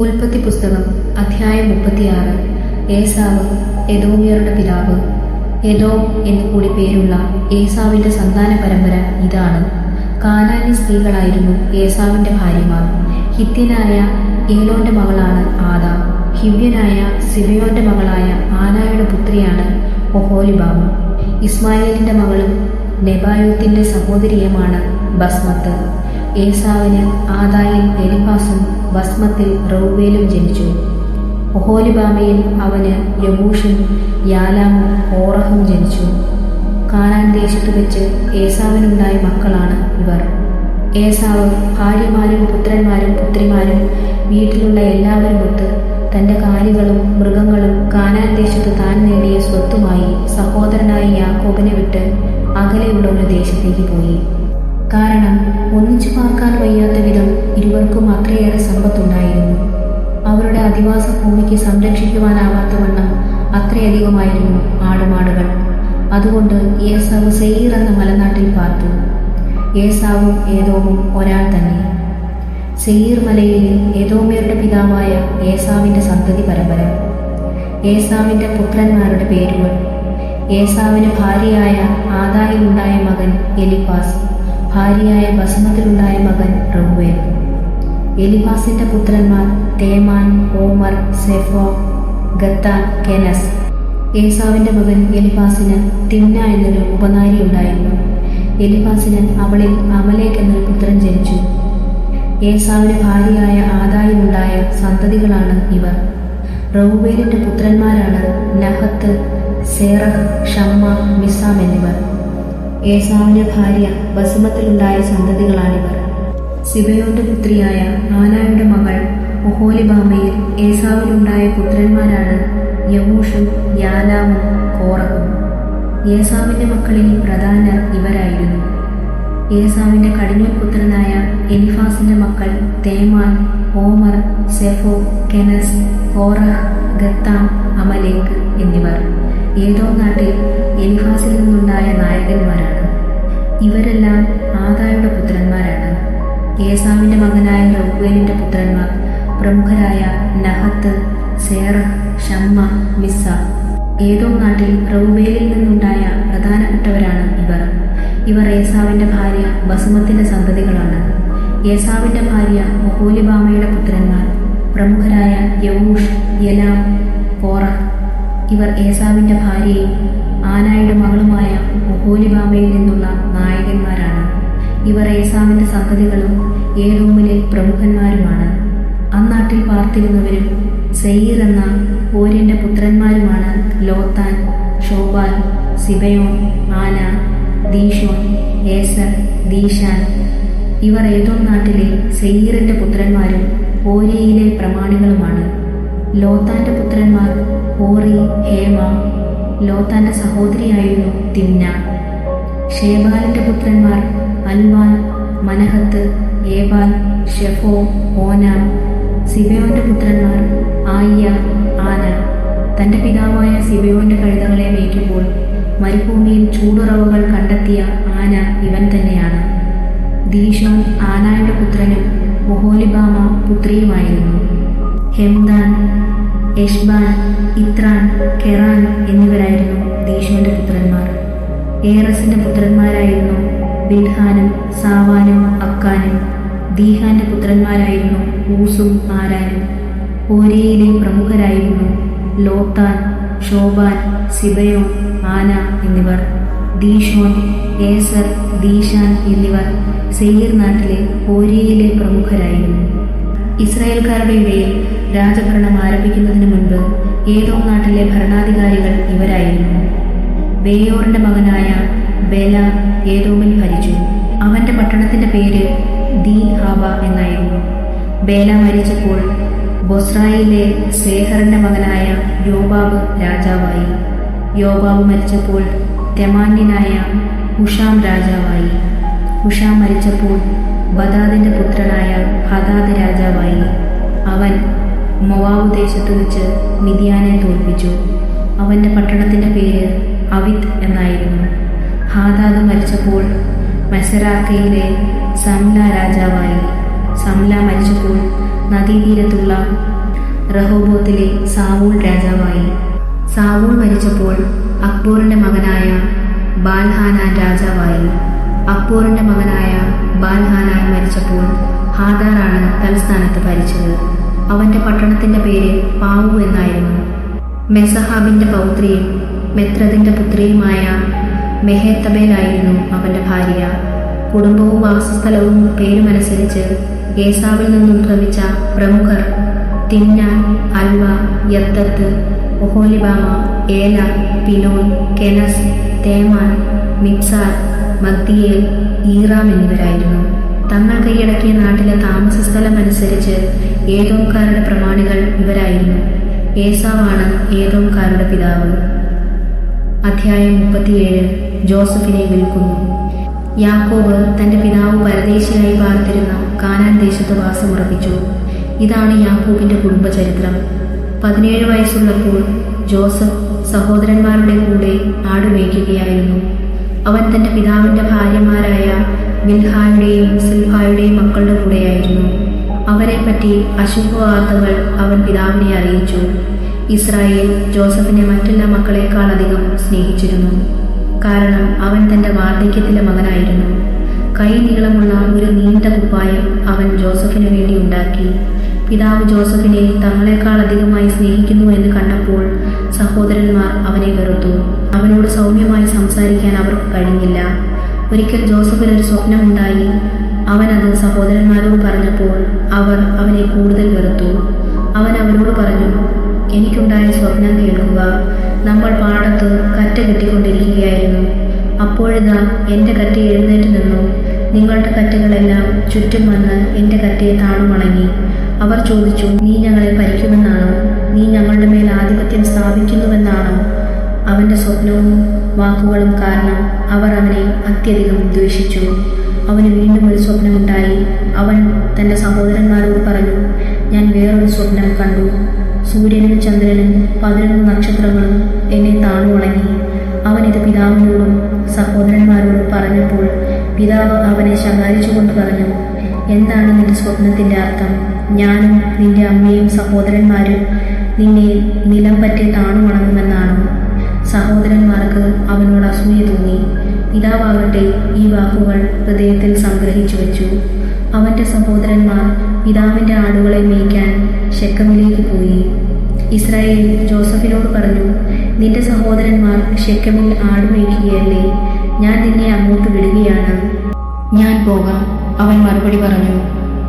ഉൽപ്പത്തി പുസ്തകം അധ്യായം മുപ്പത്തിയാറ്. ഏസാവ് എദോമിയരുടെ പിതാവ്. എദോം എന്നു കൂടി പേരുള്ള ഏസാവിന്റെ സന്താന പരമ്പര ഇതാണ്. കാനാനി സ്ത്രീകളായിരുന്നു ഏസാവിന്റെ ഭാര്യമാർ. ഹിത്യനായ ഏലോന്റെ മകളാണ് ആദ. ഹിവ്യനായ സിബയോന്റെ മകളായ ആനായുടെ പുത്രിയാണ് ഒഹോലിബാമ ഇസ്മായേലിന്റെ മകളും നെബായോത്തിന്റെ സഹോദരിയുമാണ് ബസ്മത്ത്. ഏസാവിന് ആദായിൽ എലിഫാസും ഭസ്മത്തിൽ റൗവേലും ജനിച്ചു. ഒഹോലിബാമയിൽ അവന് യമൂഷും യാലാമും ഓറഹും ജനിച്ചു. കാനാൻ ദേശത്ത് വെച്ച് ഏസാവിനുണ്ടായ മക്കളാണ് ഇവർ. ഏസാവ് ഭാര്യമാരും പുത്രന്മാരും പുത്രിമാരും വീട്ടിലുള്ള എല്ലാവരുമൊത്ത് തന്റെ കാലികളും മൃഗങ്ങളും കാനാൻ ദേശത്ത് താൻ നേടിയ സ്വത്തുമായി സഹോദരനായ യാക്കോബിനെ വിട്ട് അകലെയുള്ള ഒരു ദേശത്തേക്ക് പോയി. കാരണം ഒന്നിച്ചു പാർക്കാൻ വയ്യാത്ത വിധം ഇരുവർക്കും അത്രയേറെ സമ്പത്തുണ്ടായിരുന്നു. അവരുടെ അധിവാസ ഭൂമിക്ക് സംരക്ഷിക്കുവാനാവാത്ത വണ്ണം അത്രയധികമായിരുന്നു ആടുമാടുകൾ. അതുകൊണ്ട് ഏസാവ് സെയ്യർ എന്ന മലനാട്ടിൽ പാർത്തു. ഏസാവും ഏതോവും ഒരാൾ തന്നെ. സെയ്യർ മലയിലെ ഏതോമിയരുടെ പിതാവായ ഏസാവിന്റെ സന്തതി പരമ്പര. ഏസാവിന്റെ പുത്രന്മാരുടെ പേരുകൾ. ഏസാവിന് ഭാര്യയായ ആദായിലുണ്ടായ മകൻ എലിഫാസ്. ഭാര്യയായ ബസമത്തിലുണ്ടായ മകൻ റൗവേൽ. എലിഫാസിന്റെ പുത്രന്മാർ തേമാൻ ഓമർ സെഫോ ഗത്താൻ കെനസ്. ഏസാവിന്റെ മകൻ എലിഫാസിന് തിന്ന എന്നൊരു ഉപനാരി ഉണ്ടായിരുന്നു. എലിഫാസിന് അവളിൽ അമലേക്ക് എന്നൊരു പുത്രൻ ജനിച്ചു. ഏസാവിന് ഭാര്യയായ ആദായിലുണ്ടായ സന്തതികളാണ് ഇവർ. റൗവേലിന്റെ പുത്രന്മാരാണ് നഹത്ത് സേറഹ് ഷമ്മ മിസാം എന്നിവർ. ഏസാവിന്റെ ഭാര്യ ബസുമത്തിലുണ്ടായ സന്തതികളാണിവർ. സിബയോന്റെ പുത്രിയായ ആനായുടെ മകൾ ഒഹോലിബാമയിൽ ഏസാവിലുണ്ടായ പുത്രന്മാരാണ് യമൂഷും യാലാമും കോറഹും. ഏസാവിന്റെ മക്കളിൽ പ്രധാനർ ഇവരായിരുന്നു. ഏസാവിന്റെ കടിഞ്ഞൂൽ പുത്രനായ എലിഫാസിന്റെ മക്കൾ തേമാൻ ഓമർ സെഫോ കെനസ് കോറഹ് ഗത്താം അമലേക്ക് എന്നിവർ. ഏതോ നാട്ടിൽ എലിഫാസിൽ നിന്നുണ്ടായ നായകന്മാരാണ്. ഇവരെല്ലാം ആദായുടെ പുത്രന്മാരാണ്. ഏസാവിന്റെ മകനായ റൗവേലിന്റെ പുത്രന്മാർ. പ്രമുഖരായ നഹത്ത് സേറ ഷമ്മ മിസ്സ. ഏതോ നാട്ടിൽ റൗവേലിൽ നിന്നുണ്ടായ പ്രധാനപ്പെട്ടവരാണ് ഇവർ. ഇവർ ഏസാവിന്റെ ഭാര്യ ബസുമത്തിന്റെ സന്തതികളാണ്. ഏസാവിന്റെ ഭാര്യ ഒഹോലിബാമയുടെ പുത്രന്മാർ. പ്രമുഖരായ യവൂഷ് യലാം കോറഹ് ഇവർ ഏസാവിന്റെ ഭാര്യയും ആനായുടെ മകളുമായ ഒഹോലിബാമയിൽ നിന്നുള്ള നായകന്മാരാണ്. ഇവർ ഏസാവിന്റെ സന്തതികളും ഏതോമിലെ പ്രമുഖന്മാരുമാണ്. അന്നാട്ടിൽ പാർത്തിരുന്നവരും സെയ്യർ എന്ന ഓര്യന്റെ പുത്രന്മാരുമാണ് ലോത്താൻ ഷോബാൽ സിബയോൻ ആന ദീഷോൻ ഏസർ ദീഷാൻ ഇവർ ഏതോ നാട്ടിലെ സെയ്യറിന്റെ പുത്രന്മാരും ഓരിയയിലെ പ്രമാണികളുമാണ്. ലോത്താന്റെ പുത്രന്മാർ ഓറി ഹേമ ലോത്താന്റെ സഹോദരിയായിരുന്നു തിന്ന ഷേബാലിന്റെ പുത്രന്മാർ അൽവാൻ മനഹത്ത് ഏബാൽ ഷെഫോ ഓന. സിബയോന്റെ പുത്രന്മാർ ആയ്യ ആന. തന്റെ പിതാവായ സിബയോന്റെ കഴുതകളെ മേയ്ക്കുമ്പോൾ മരുഭൂമിയിൽ ചൂടുറവുകൾ കണ്ടെത്തിയ ആന ഇവൻ തന്നെയാണ്. ദീഷോൻ ആനായുടെ പുത്രനും ഒഹോലിബാമ പുത്രിയുമായിരുന്നു. ഹെംദാൻ എഷ്ബാൻ ഇത്രാൻ കെറാൻ എന്നിവരായിരുന്നു ദീഷോന്റെ പുത്രന്മാർ. ഏറസിന്റെ പുത്രന്മാരായിരുന്നു ബിൽഹാനും സാവാനും അക്കാനും ദീഹാന്റെ പുത്രന്മാരായിരുന്നു ഊസും ആരാനും. ഓരിയയിലെ പ്രമുഖരായിരുന്നു ലോത്താൻ ഷോബാൻ സിബയോ ആന എന്നിവർ. ദീഷോൻ ഏസർ ദീഷാൻ എന്നിവർ സെയ്യർ നാട്ടിലെ ഓരിയയിലെ പ്രമുഖരായിരുന്നു. ഇസ്രായേൽക്കാരുടെ ഇടയിൽ രാജഭരണം ആരംഭിക്കുന്നതിന് മുൻപ് ഏതോ നാട്ടിലെ ഭരണാധികാരികൾ ഇവരായിരുന്നു. ബേയോറിന്റെ മകനായ ബേല ഏതോമിൽ ഭരിച്ചു. അവന്റെ പട്ടണത്തിന്റെ പേര് ദീൻ ഹാബ എന്നായിരുന്നു. ബേല മരിച്ചപ്പോൾ ബൊസ്രായിലെ സേഹറിന്റെ മകനായ യോബാബ് രാജാവായി. യോബാബ് മരിച്ചപ്പോൾ തെമാന്യനായ ഹുഷാം രാജാവായി. ഹുഷാം മരിച്ചപ്പോൾ ബദാദിന്റെ പുത്രനായ ഹദാദ് രാജാവായി. അവൻ മൊവാബ് ദേശത്ത് വെച്ച് മിതിയാനെ തോൽപ്പിച്ചു. അവന്റെ പട്ടണത്തിന്റെ പേര് അവിത് എന്നായിരുന്നു. ഹാദാദ് മരിച്ചപ്പോൾ മെസരാക്കയിലെ സംല രാജാവായി. സംല മരിച്ചപ്പോൾ നദീതീരത്തുള്ള റഹോബോത്തിലെ സാവൂൾ രാജാവായി. സാവൂൾ മരിച്ചപ്പോൾ അക്ബോറിന്റെ മകനായ ബാൽഹാനാൻ രാജാവായി. അക്ബോറിന്റെ മകനായ ബാൽഹാനാൻ മരിച്ചപ്പോൾ ഹാദാറാണ് തലസ്ഥാനത്ത് ഭരിച്ചത്. അവന്റെ പട്ടണത്തിന്റെ പേര് പാവു എന്നായിരുന്നു. മെസഹാബിന്റെ പൗത്രിയും മെത്രദിന്റെ പുത്രിയുമായ മെഹേത്തബേലായിരുന്നു അവന്റെ ഭാര്യ. കുടുംബവും വാസസ്ഥലവും പേരുമനുസരിച്ച് ഏസാവിൽ നിന്നും ഭ്രമിച്ച പ്രമുഖർ തിന്നാൻ അൽവ യത്തത്ത് ഒഹോലിബാമ ഏല പിനോൻ കെനസ് തേമാൻ മിപ്സാർ മഗ്ദിയേൽ ഈറാം എന്നിവരായിരുന്നു. തങ്ങൾ കൈയടക്കിയ നാട്ടിലെ താമസ സ്ഥലം ഏതോംകാരുടെ പ്രമാണികൾ ഇവരായിരുന്നു. ഏസാവാണ് ഏതോംകാരുടെ പിതാവ്. അധ്യായം മുപ്പത്തിയേഴ്. ജോസഫിനെ വിൽക്കുന്നു. യാക്കോബ് തന്റെ പിതാവ് പരദേശിയായി പാർത്തിരുന്ന കാനാൻ ദേശത്ത് വാസമുറപ്പിച്ചു. ഇതാണ് യാക്കോബിന്റെ കുടുംബചരിത്രം. പതിനേഴ് വയസ്സുള്ളപ്പോൾ ജോസഫ് സഹോദരന്മാരുടെ കൂടെ ആടുമേയ്ക്കുകയായിരുന്നു അവൻ തന്റെ പിതാവിന്റെ ഭാര്യമാരായ ബിൽഹായുടെയും സിൽഹായുടെയും മക്കളുടെ കൂടെയായിരുന്നു. അവരെപ്പറ്റി അശുഭവാർത്തകൾ അവൻ പിതാവിനെ അറിയിച്ചു. ഇസ്രായേൽ ജോസഫിനെ മറ്റെല്ലാ മക്കളെക്കാൾ അധികം സ്നേഹിച്ചിരുന്നു. കാരണം അവൻ തന്റെ വാർദ്ധക്യത്തിലെ മകനായിരുന്നു. കൈ നീളമുള്ള ഒരു നീണ്ട കുപ്പായം അവൻ ജോസഫിനു വേണ്ടി ഉണ്ടാക്കി. പിതാവ് ജോസഫിനെ തങ്ങളെക്കാൾ അധികമായി സ്നേഹിക്കുന്നു എന്ന് കണ്ടപ്പോൾ സഹോദരന്മാർ അവനെ വെറുത്തു. അവനോട് സൗമ്യമായി സംസാരിക്കാൻ അവർക്ക് കഴിഞ്ഞില്ല. ഒരിക്കൽ ജോസഫിന് ഒരു സ്വപ്നമുണ്ടായി. അവൻ അത് സഹോദരന്മാരോട് പറഞ്ഞപ്പോൾ അവർ അവനെ കൂടുതൽ വെറുത്തു. അവൻ അവരോട് പറഞ്ഞു എനിക്കുണ്ടായ സ്വപ്നം കേൾക്കുക. നമ്മൾ പാടത്ത് കറ്റ കെട്ടിക്കൊണ്ടിരിക്കുകയായിരുന്നു. അപ്പോഴിതാ എന്റെ കറ്റ എഴുന്നേറ്റ് നിന്നു. നിങ്ങളുടെ കറ്റകളെല്ലാം ചുറ്റും വന്ന് എന്റെ കറ്റയെ താണുമണങ്ങി അവർ ചോദിച്ചു നീ ഞങ്ങളെ ഭരിക്കുമെന്നാണോ? നീ ഞങ്ങളുടെ മേൽ ആധിപത്യം സ്ഥാപിക്കുന്നുവെന്നാണോ? അവന്റെ സ്വപ്നവും വാക്കുകളും കാരണം അവർ അവനെ അത്യധികം ദ്വേഷിച്ചു അവന് വീണ്ടും ഒരു സ്വപ്നമുണ്ടായി. അവൻ തന്റെ സഹോദരന്മാരോട് പറഞ്ഞു ഞാൻ വേറൊരു സ്വപ്നം കണ്ടു. സൂര്യനും ചന്ദ്രനും പതിനൊന്ന് നക്ഷത്രങ്ങളും എന്നെ താണു ഉണങ്ങി. അവൻ ഇത് പിതാവിനോടും സഹോദരന്മാരോടും പറഞ്ഞപ്പോൾ പിതാവ് അവനെ ശകാരിച്ചുകൊണ്ട് പറഞ്ഞു എന്താണ് നിന്റെ സ്വപ്നത്തിന്റെ അർത്ഥം? ഞാനും നിന്റെ അമ്മയും സഹോദരന്മാരും നിന്നെ നിലം പറ്റി താണു സഹോദരന്മാർക്ക് അവനോട് അസൂയ തോന്നി. പിതാവാകട്ടെ ഈ വാക്കുകൾ ഹൃദയത്തിൽ സംഗ്രഹിച്ചു വെച്ചു. അവന്റെ സഹോദരന്മാർ പിതാവിന്റെ ആടുകളെ മേയ്ക്കാൻ ഷെക്കമിലേക്ക് പോയി. ഇസ്രായേൽ ജോസഫിനോട് പറഞ്ഞു നിന്റെ സഹോദരന്മാർ ഷെക്കമിൽ ആട് മേയ്ക്കുകയല്ലേ? ഞാൻ നിന്നെ അങ്ങോട്ട് വിടുകയാണ്. ഞാൻ പോകാം അവൻ മറുപടി പറഞ്ഞു.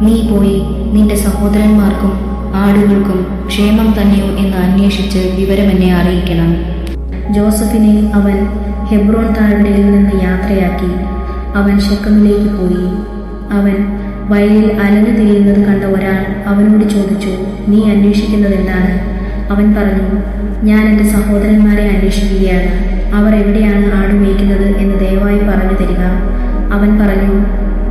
നീ പോയി നിന്റെ സഹോദരന്മാർക്കും ആടുകൾക്കും ക്ഷേമം തന്നെയോ എന്ന് അന്വേഷിച്ച് വിവരം എന്നെ അറിയിക്കണം. ജോസഫിനെ അവൻ ഹെബ്രോൺ താഴ്വരയിൽ നിന്ന് യാത്രയാക്കി. അവൻ ഷെക്കമിലേക്ക് പോയി. അവൻ വയലിൽ അലഞ്ഞു തിരിയുന്നത് കണ്ട ഒരാൾ അവനോട് ചോദിച്ചു നീ അന്വേഷിക്കുന്നത് എന്താണ് അവൻ പറഞ്ഞു ഞാൻ എന്റെ സഹോദരന്മാരെ അന്വേഷിക്കുകയാണ്. അവർ എവിടെയാണ് ആട് മേയ്ക്കുന്നത് എന്ന് ദയവായി പറഞ്ഞു തരിക. അവൻ പറഞ്ഞു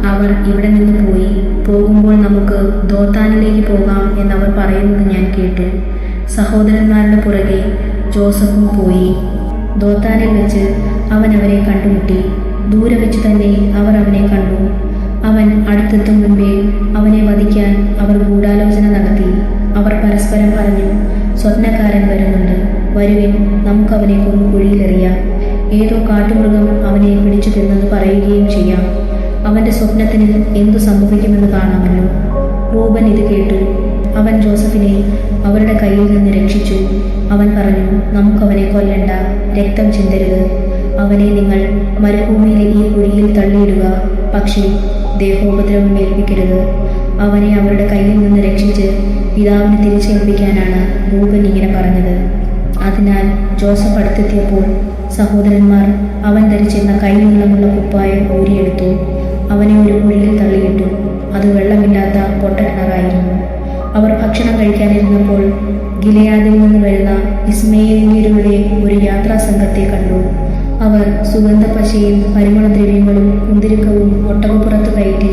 അവർ ഇവിടെ നിന്ന് പോയി. പോകുമ്പോൾ നമുക്ക് ദോത്താനിലേക്ക് പോകാം എന്നവർ പറയുന്നത് ഞാൻ കേട്ടു. സഹോദരന്മാരുടെ പുറകെ ജോസഫും പോയി. ദോത്താനിൽ വെച്ച് അവൻ അവരെ കണ്ടുമുട്ടി. ദൂരെ വെച്ച് തന്നെ അവർ അവനെ കണ്ടു. അവൻ അടുത്തെത്തും മുമ്പേ അവനെ വധിക്കാൻ അവർ ഗൂഢാലോചന നടത്തി. അവർ പരസ്പരം പറഞ്ഞു സ്വപ്നക്കാരൻ വരുന്നുണ്ട്. വരുവിൻ നമുക്ക് അവനെ കൊന്നു കുഴിയിലെറിയാം. ഏതോ കാട്ടുമൃഗം അവനെ പിടിച്ചു തിന്നെന്ന് പറയുകയും ചെയ്യാം. അവന്റെ സ്വപ്നത്തിന് എന്തു സംഭവിക്കുമെന്ന് കാണാമല്ലോ. റൂബൻ ഇത് കേട്ടു അവൻ ജോസഫിനെ അവരുടെ കയ്യിൽ നിന്ന് രക്ഷിച്ചു. അവൻ പറഞ്ഞു നമുക്കവനെ കൊല്ലണ്ട. രക്തം ചിന്തരുത്. അവനെ നിങ്ങൾ മരുഭൂമിയിലെ ഈ കുഴിയിൽ തള്ളിയിടുക. പക്ഷേ ദേഹോപദ്രവം ഏൽപ്പിക്കരുത്. അവനെ അവരുടെ കയ്യിൽ നിന്ന് രക്ഷിച്ച് പിതാവിനെ തിരിച്ചേൽപ്പിക്കാനാണ് ഭൂപൻ ഇങ്ങനെ പറഞ്ഞത്. അതിനാൽ ജോസഫ് അടുത്തെത്തിയപ്പോൾ സഹോദരന്മാർ അവൻ ധരിച്ചിരുന്ന കൈനീളമുള്ള കുപ്പായം ഓരിയെടുത്തു അവനെ ഒരു കുഴിയിൽ തള്ളിയിട്ടു. അത് വെള്ളമില്ലാത്ത പൊട്ടക്കിണറായിരുന്നു അവർ ഭക്ഷണം കഴിക്കാനിരുന്നപ്പോൾ ഗിലയാദിൽ നിന്ന് വരുന്ന ഇസ്മയിലിന്റെ ഒരു യാത്രാ സംഘത്തെ കണ്ടു. അവർ സുഗന്ധപ്പശയും പരിമളദ്രവ്യങ്ങളും കുന്തിരുക്കവും ഒട്ടകപ്പുറത്ത് കയറ്റി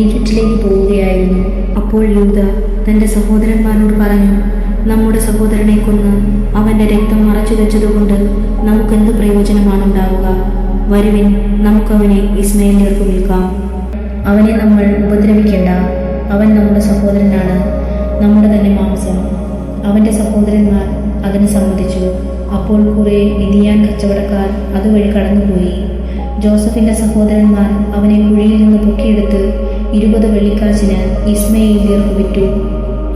ഈജിപ്റ്റിലേക്ക് പോവുകയായിരുന്നു. അപ്പോൾ യൂത തന്റെ സഹോദരന്മാരോട് പറഞ്ഞു നമ്മുടെ സഹോദരനെ കൊന്ന് അവന്റെ രക്തം മറച്ചു വെച്ചതുകൊണ്ട് നമുക്കെന്ത് പ്രയോജനമാണ് ഉണ്ടാവുക വരുവിൻ നമുക്കവനെ ഇസ്മയിലേക്ക് വിൽക്കാം. അവനെ നമ്മൾ ഉപദ്രവിക്കേണ്ട അവൻ നമ്മുടെ സഹോദരനാണ്. നമ്മുടെ തന്നെ മാംസം. അവന്റെ സഹോദരന്മാർ അതിന് സമ്മതിച്ചു. അപ്പോൾ കുറെ മിനിയാൻ കച്ചവടക്കാർ അതുവഴി കടന്നുപോയി. ജോസഫിന്റെ സഹോദരന്മാർ അവനെ കുഴിയിൽ നിന്ന് പൊക്കിയെടുത്ത് ഇരുപത് വെള്ളിക്കാശിന് ഇസ്മയിലിയർക്ക് വിറ്റു.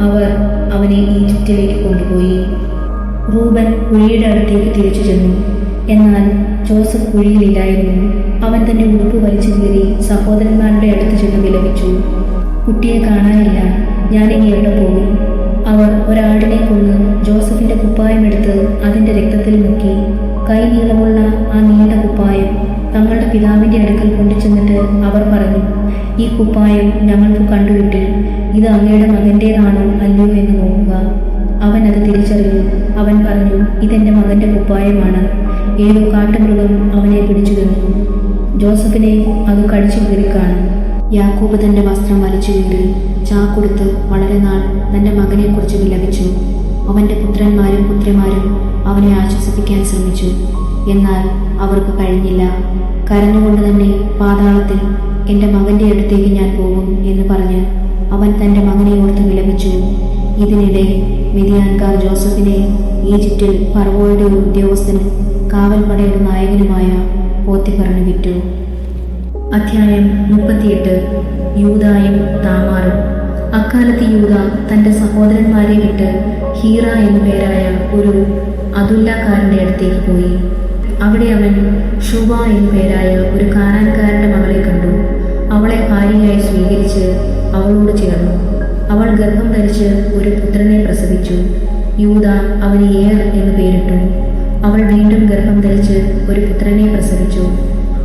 അവർ അവനെ ഈജിപ്തിലേക്ക് കൊണ്ടുപോയി. റൂബൻ കുഴിയുടെ അടുത്തേക്ക് തിരിച്ചു ചെന്നു. എന്നാൽ ജോസഫ് കുഴിയിലില്ലായിരുന്നു. അവൻ തന്റെ ഉടുപ്പ് വലിച്ചു കീറി സഹോദരന്മാരുടെ അടുത്ത് ചെന്ന് വിലപിച്ചു. കുട്ടിയെ കാണാനില്ല. ഞാനിനി എവിടെ പോകും അവർ ഒരാടിനെ കൊന്ന് ജോസഫിന്റെ കുപ്പായം എടുത്ത് അതിന്റെ രക്തത്തിൽ മുക്കി. കൈ നീളമുള്ള ആ നീണ്ട കുപ്പായം തങ്ങളുടെ പിതാവിന്റെ അടുക്കൽ കൊണ്ടുചെന്നിട്ട് അവർ പറഞ്ഞു ഈ കുപ്പായം ഞങ്ങൾക്ക് കണ്ടുവിട്ടിൽ ഇത് അങ്ങയുടെ മകന്റേതാണോ അല്ലയോ എന്ന് നോക്കുക. അവൻ അത് തിരിച്ചറിഞ്ഞു. അവൻ പറഞ്ഞു ഇതെന്റെ മകന്റെ കുപ്പായമാണ്. ഏതോ കാട്ടുമൃഗം അവനെ പിടിച്ചു തന്നു. ജോസഫിനെ അത് കടിച്ചു കാണും. യാക്കോബ് തന്റെ വസ്ത്രം വലിച്ചു കീറി. ചാക്കൊടുത്ത് വളരെ നാൾ തന്റെ മകനെക്കുറിച്ച് വിലപിച്ചു അവന്റെ പുത്രന്മാരും പുത്രിമാരും അവനെ ആശ്വസിപ്പിക്കാൻ ശ്രമിച്ചു. എന്നാൽ അവർക്ക് കഴിഞ്ഞില്ല. കരഞ്ഞുകൊണ്ട് തന്നെ പാതാളത്തിൽ എന്റെ മകന്റെ അടുത്തേക്ക് ഞാൻ പോകും എന്ന് പറഞ്ഞ് അവൻ തന്റെ മകനെ ഓർത്ത് വിലപിച്ചു. ഇതിനിടെ മിതിയാൻകാർ ജോസഫിനെ ഈജിപ്തിൽ ഫറവോയുടെ ഒരു ഉദ്യോഗസ്ഥനും കാവൽപടയുടെ നായകനുമായ പോത്തിഫറിന് വിറ്റു. അധ്യായം മുപ്പത്തിയെട്ട്. യൂതായും താമാറും. അക്കാലത്ത് യൂത തന്റെ സഹോദരന്മാരെ വിട്ട് ഹീറ എന്നു പേരായ ഒരു അതുല്ലക്കാരന്റെ അടുത്തേക്ക് പോയി. അവിടെ അവൻ ഷുവ എന്നു പേരായ ഒരു കാനാൻകാരന്റെ മകളെ കണ്ടു. അവളെ ഭാര്യയായി സ്വീകരിച്ച് അവളോട് ചേർന്നു. അവൾ ഗർഭം ധരിച്ച് ഒരു പുത്രനെ പ്രസവിച്ചു. യൂത അവന് ഏർ എന്ന് പേരിട്ടു. അവൾ വീണ്ടും ഗർഭം ധരിച്ച് ഒരു പുത്രനെ പ്രസവിച്ചു.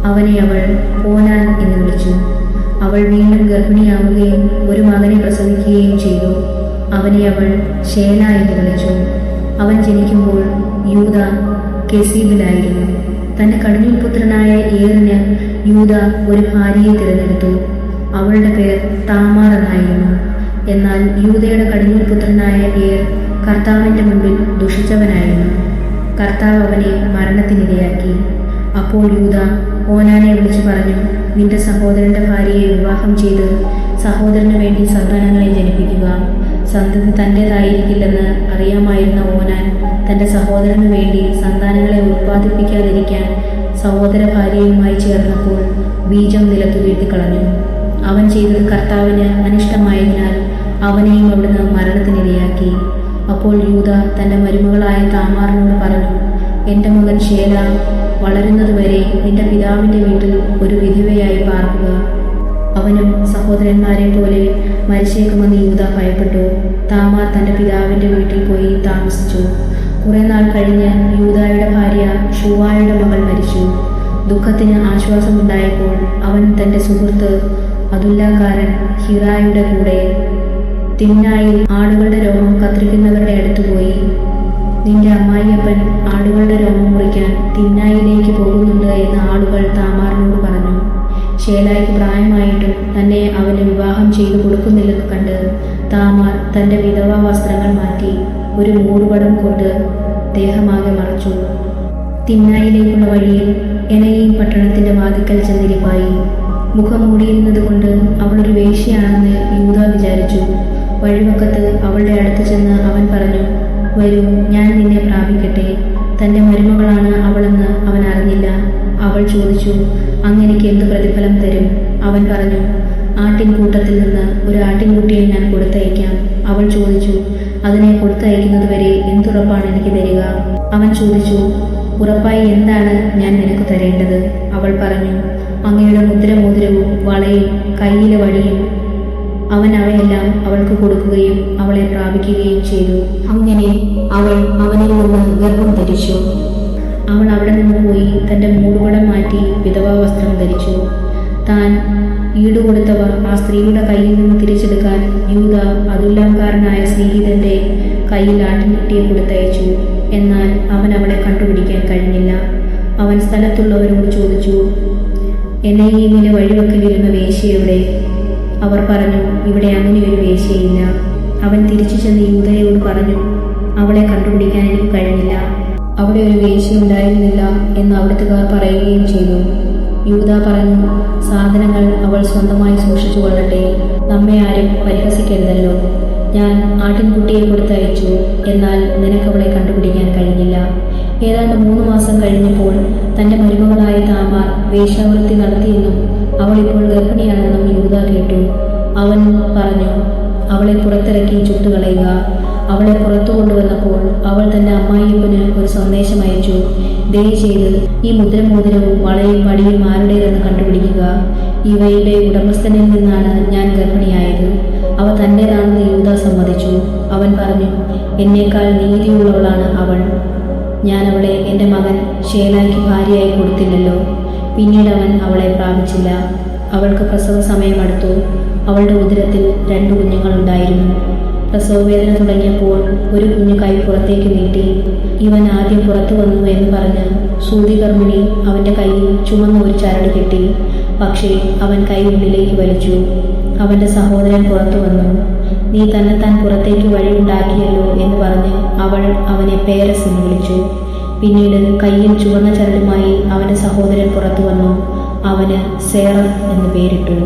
അവനെ അവൾ ഓനാൻ എന്ന് വിളിച്ചു. അവൾ വീണ്ടും ഗർഭിണിയാവുകയും ഒരു മകനെ പ്രസവിക്കുകയും ചെയ്തു. അവനെ അവൾ ശേന എന്ന് വിളിച്ചു. അവൻ ജനിക്കുമ്പോൾ യൂത കെസീബിലായിരുന്നു. തന്റെ കടിഞ്ഞൂൽ പുത്രനായ ഏറിന് യൂത ഒരു ഭാര്യയെ തിരഞ്ഞെടുത്തു. അവളുടെ പേർ താമാർ എന്നായിരുന്നു. എന്നാൽ യൂതയുടെ കടിഞ്ഞൂൽ പുത്രനായ ഏർ കർത്താവിന്റെ മുമ്പിൽ ദുഷിച്ചവനായിരുന്നു. കർത്താവ് അവനെ മരണത്തിനിരയാക്കി. അപ്പോൾ യൂത ഓനാനെ വിളിച്ചു പറഞ്ഞു നിന്റെ സഹോദരന്റെ ഭാര്യയെ വിവാഹം ചെയ്ത് സഹോദരന് വേണ്ടി സന്താനങ്ങളെ ജനിപ്പിക്കുക. സന്തതി തന്റെതായിരിക്കില്ലെന്ന് അറിയാമായിരുന്ന ഓനാൻ തന്റെ സഹോദരന് വേണ്ടി സന്താനങ്ങളെ ഉത്പാദിപ്പിക്കാതിരിക്കാൻ സഹോദര ഭാര്യയുമായി ചേർന്നപ്പോൾ ബീജം നിലത്തു വീഴ്ത്തിക്കളഞ്ഞു. അവൻ ചെയ്തത് കർത്താവിന് അനിഷ്ടമായതിനാൽ അവനെയും അവിടുന്ന് മരണത്തിനിരയാക്കി. അപ്പോൾ യൂത തന്റെ മരുമകളായ താമാറിനോട് പറഞ്ഞു എന്റെ മകൻ ശേല വളരുന്നതുവരെ നിന്റെ പിതാവിന്റെ വീട്ടിൽ ഒരു വിധവയായി പാർക്കുക. അവനും സഹോദരന്മാരെ പോലെ മരിച്ചേക്കുമെന്ന് യൂത ഭയപ്പെട്ടു. താമാർ തന്റെ പിതാവിന്റെ വീട്ടിൽ പോയി താമസിച്ചു. കുറെ നാൾ കഴിഞ്ഞ് യൂതായുടെ ഭാര്യ ഷുവായുടെ മകൾ മരിച്ചു. ദുഃഖത്തിന് ആശ്വാസമുണ്ടായപ്പോൾ അവൻ തന്റെ സുഹൃത്ത് അതുല്ലാക്കാരൻ ഹിറായുടെ കൂടെ തിന്നായി ആടുകളുടെ രോഗം കത്തിരിക്കുന്നവരുടെ അടുത്ത് പോയി. നിന്റെ അമ്മായിയപ്പൻ ആടുകളുടെ രോമം മുറിക്കാൻ തിന്നായിലേക്ക് പോകുന്നുണ്ട് എന്ന് ആളുകൾ താമാറിനോട് പറഞ്ഞു. ഷേലായ്ക്ക് പ്രായമായിട്ടും തന്നെ അവന് വിവാഹം ചെയ്തു കൊടുക്കുന്നില്ലെന്ന് കണ്ട് താമാർ തന്റെ വിധവാ വസ്ത്രങ്ങൾ മാറ്റി ഒരു മൂടുപടം കൊണ്ട് ദേഹമാകെ മറച്ചു. തിന്നായിലേക്കുള്ള വഴിയിൽ എനയും പട്ടണത്തിന്റെ വാതിക്കൽ ചെന്നിരിപ്പായി. മുഖം മൂടിയിരുന്നത് കൊണ്ട് അവളൊരു വേശ്യയാണെന്ന് യൂത വിചാരിച്ചു. വഴിവക്കത്ത് അവളുടെ അടുത്ത് ചെന്ന് അവൻ പറഞ്ഞു വരൂ ഞാൻ നിന്നെ പ്രാപിക്കട്ടെ. തന്റെ മരുമകളാണ് അവളെന്ന് അവൻ അറിഞ്ഞില്ല. അവൾ ചോദിച്ചു അങ്ങനെക്ക് എന്ത് പ്രതിഫലം തരും? അവൻ പറഞ്ഞു ആട്ടിൻകൂട്ടത്തിൽ നിന്ന് ഒരു ആട്ടിൻകുട്ടിയെ ഞാൻ കൊടുത്തയക്കാം. അവൾ ചോദിച്ചു അതിനെ കൊടുത്തയക്കുന്നത് വരെ എന്തുറപ്പാണ് എനിക്ക് തരിക? അവൻ ചോദിച്ചു ഉറപ്പായി എന്താണ് ഞാൻ നിനക്ക് തരേണ്ടത്? അവൾ പറഞ്ഞു അങ്ങയുടെ മുദ്രമോതിരവും വളയും കയ്യിലെ വടിയും അവൻ അവയെല്ലാം അവൾക്ക് കൊടുക്കുകയും അവളെ പ്രാപിക്കുകയും ചെയ്തു. അങ്ങനെ അവൾ അവനിൽ നിന്ന് ഗർഭം ധരിച്ചു. അവൾ അവിടെ നിന്ന് പോയി തന്റെ മൂടുപടം മാറ്റി വിധവാ വസ്ത്രം ധരിച്ചു. താൻ ഈടുകൊടുത്തവ ആ സ്ത്രീയുടെ കയ്യിൽ നിന്ന് തിരിച്ചെടുക്കാൻ യൂത അതുല്ലാംകാരനായ സ്നേഹിതന്റെ കയ്യിൽ ആട്ടിൻകുട്ടിയെ കൊടുത്തയച്ചു. എന്നാൽ അവൻ അവളെ കണ്ടുപിടിക്കാൻ കഴിഞ്ഞില്ല. അവൻ സ്ഥലത്തുള്ളവരോട് ചോദിച്ചു എന്നെയിമിലെ വഴിവെക്കലിരുന്ന വേശ്യയുടെ അവർ പറഞ്ഞു ഇവിടെ അങ്ങനെ ഒരു വേശ്യയില്ല. അവൻ തിരിച്ചു ചെന്ന് യൂതയോട് പറഞ്ഞു അവളെ കണ്ടുപിടിക്കാൻ എനിക്ക് കഴിഞ്ഞില്ല. അവിടെ ഒരു വേശ്യ ഉണ്ടായിരുന്നില്ല എന്ന് അവിടുത്തുകാർ പറയുകയും ചെയ്തു. യൂത പറഞ്ഞു സാധനങ്ങൾ അവൾ സ്വന്തമായി സൂക്ഷിച്ചു കൊള്ളട്ടെ. നമ്മെ ആരും പരിഹസിക്കരുതല്ലോ. ഞാൻ ആട്ടിൻകുട്ടിയെ കൊടുത്തയച്ചു. എന്നാൽ നിനക്ക് അവളെ കണ്ടുപിടിക്കാൻ കഴിഞ്ഞില്ല. ഏതാണ്ട് മൂന്ന് മാസം കഴിഞ്ഞപ്പോൾ തന്റെ മരുമകളായ താമാർ വേശ്യാവൃത്തി നടത്തിയെന്നും അവൾ ഇപ്പോൾ ഗർഭിണിയാണെന്നും യൂത കേട്ടു. അവൻ പറഞ്ഞു അവളെ പുറത്തിറക്കി ചുട്ടുകളയുക അവളെ പുറത്തു കൊണ്ടുവന്നപ്പോൾ അവൾ തന്റെ അമ്മായിപ്പന് ഒരു സന്ദേശം അയച്ചു. ദയചെയ്ത് ഈ മുദ്രമോതിരവും വളയും വടിയും ആരുടേതെന്ന് കണ്ടുപിടിക്കുക. ഇവയുടെ ഉടമസ്ഥനിൽ നിന്നാണ് ഞാൻ ഗർഭിണിയായത്. അവ തന്റേതാണെന്ന് യൂത സമ്മതിച്ചു. അവൻ പറഞ്ഞു എന്നേക്കാൾ നീതിയുള്ളവളാണ് അവൾ. ഞാൻ അവളെ എന്റെ മകൻ ഷേലായ്ക്ക് ഭാര്യയായി കൊടുത്തില്ലല്ലോ. പിന്നീട് അവൻ അവളെ പ്രാപിച്ചില്ല. അവൾക്ക് പ്രസവ സമയമടുത്തു അവളുടെ ഉദരത്തിൽ രണ്ടു കുഞ്ഞുങ്ങളുണ്ടായിരുന്നു പ്രസവവേദന തുടങ്ങിയപ്പോൾ ഒരു കുഞ്ഞു കൈ പുറത്തേക്ക് നീട്ടി. ഇവൻ ആദ്യം പുറത്തു വന്നു എന്ന് പറഞ്ഞ് സൂതികർമ്മിണി അവന്റെ കയ്യിൽ ചുമന്ന ഒരു ചരട് കെട്ടി. പക്ഷേ അവൻ കൈ ഉള്ളിലേക്ക് വലിച്ചു. അവന്റെ സഹോദരൻ പുറത്തു വന്നു. നീ തന്നെ താൻ പുറത്തേക്ക് വഴിയുണ്ടാക്കിയല്ലോ എന്ന് പറഞ്ഞ് അവൾ അവനെ പേരസ് എന്ന് വിളിച്ചു. പിന്നീട് കയ്യിൽ ചുവന്ന ചരടുമായി അവന്റെ സഹോദരൻ പുറത്തു വന്നു അവന് സേറ എന്ന് പേരിട്ടു.